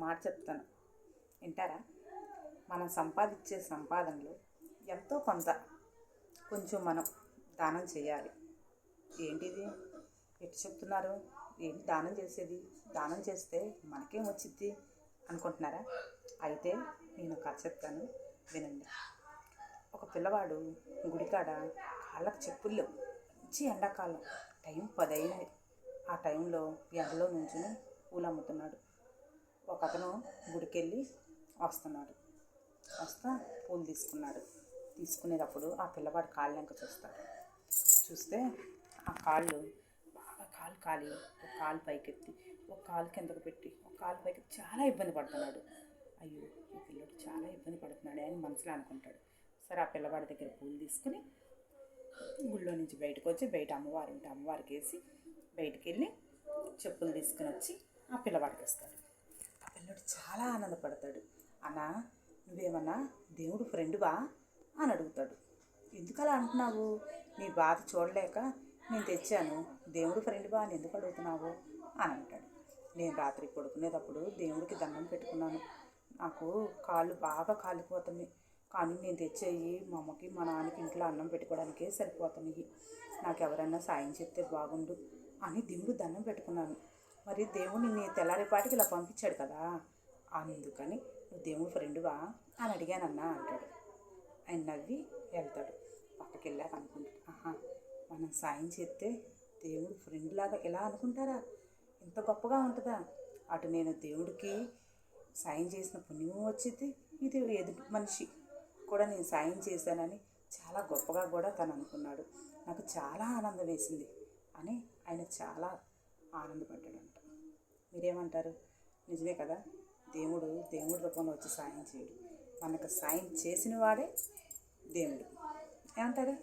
మాట చెప్తాను. వింటారా? మనం సంపాదించే సంపాదనలో ఎంతో కొంత కొంచెం మనం దానం చేయాలి. ఏంటిది? ఎటు చెప్తున్నారు? ఏంటి దానం చేసేది? దానం చేస్తే మనకేం వచ్చింది అనుకుంటున్నారా? అయితే నేను కథ చెప్తాను. వినండి. ఒక పిల్లవాడు గుడికాడ కాళ్ళకు చెప్పులు మంచి ఎండాకాలం. టైం పదైంది ఆ టైంలో ఎండలో నుంచుని పూలు అమ్ముతున్నాడు ఒక అతను గుడికెళ్ళి వస్తున్నాడు. వస్తా పూలు తీసుకున్నాడు. తీసుకునేటప్పుడు ఆ పిల్లవాడు కాళ్ళు వెంక చూస్తాడు. చూస్తే ఆ కాళ్ళు బాగా కాలు కాలి ఒక కాలు పైకెత్తి ఒక కాలు కిందకు పెట్టి ఒక కాలు పైకి చాలా ఇబ్బంది పడుతున్నాడు. అయ్యో ఈ పిల్లడు చాలా ఇబ్బంది పడుతున్నాడు అని మనసులో అనుకుంటాడు. సరే ఆ పిల్లవాడి దగ్గర పూలు తీసుకుని గుళ్ళో నుంచి బయటకు వచ్చి బయట అమ్మవారు ఉంటే అమ్మవారికి వేసి బయటికి వెళ్ళి చెప్పులు తీసుకుని వచ్చి ఆ పిల్లవాడికి ఇస్తాడు. చాలా ఆనందపడతాడు. అన్నా నువ్వేమన్నా దేవుడు ఫ్రెండువా? అని అడుగుతాడు. ఎందుకు అలా అంటున్నావు? నీ బాధ చూడలేక నేను తెచ్చాను. దేవుడు ఫ్రెండువా అని ఎందుకు అడుగుతున్నావు? అని అంటాడు. నేను రాత్రి పడుకునేటప్పుడు దేవుడికి దండం పెట్టుకున్నాను. నాకు కాళ్ళు బాగా కాలిపోతున్నాయి. కానీ నేను తెచ్చేయి మా అమ్మకి మా నాన్నకి ఇంట్లో అన్నం పెట్టుకోవడానికే సరిపోతున్నాయి. నాకు ఎవరైనా సాయం చెప్తే బాగుండు అని దేవుడు దండం పెట్టుకున్నాను. మరి దేవుడిని నీ తెల్లారిపాటికి ఇలా పంపించాడు కదా? అందుకని నువ్వు దేవుడు ఫ్రెండువా? అని అడిగానన్నా అంటాడు. ఆయన నవ్వి వెళ్తాడు. పక్కకి వెళ్ళాక అనుకుంటాడు. ఆహా మనం సాయం చేస్తే దేవుడు ఫ్రెండ్ లాగా ఎలా అనుకుంటారా? ఇంత గొప్పగా ఉంటుందా? అటు నేను దేవుడికి సాయం చేసిన పుణ్యము వచ్చింది ఇది ఎదుటి మనిషి కూడా నేను సాయం చేశానని చాలా గొప్పగా కూడా తను అనుకున్నాడు. నాకు చాలా ఆనందం వేసింది అని ఆయన చాలా ఆనందపడ్డాడంట. మీరేమంటారు? నిజమే కదా? దేవుడు దేవుడి రూపంలో వచ్చి సాయం చేయడు. మనకు సాయం చేసిన వాడే దేవుడు. ఏమంటారు?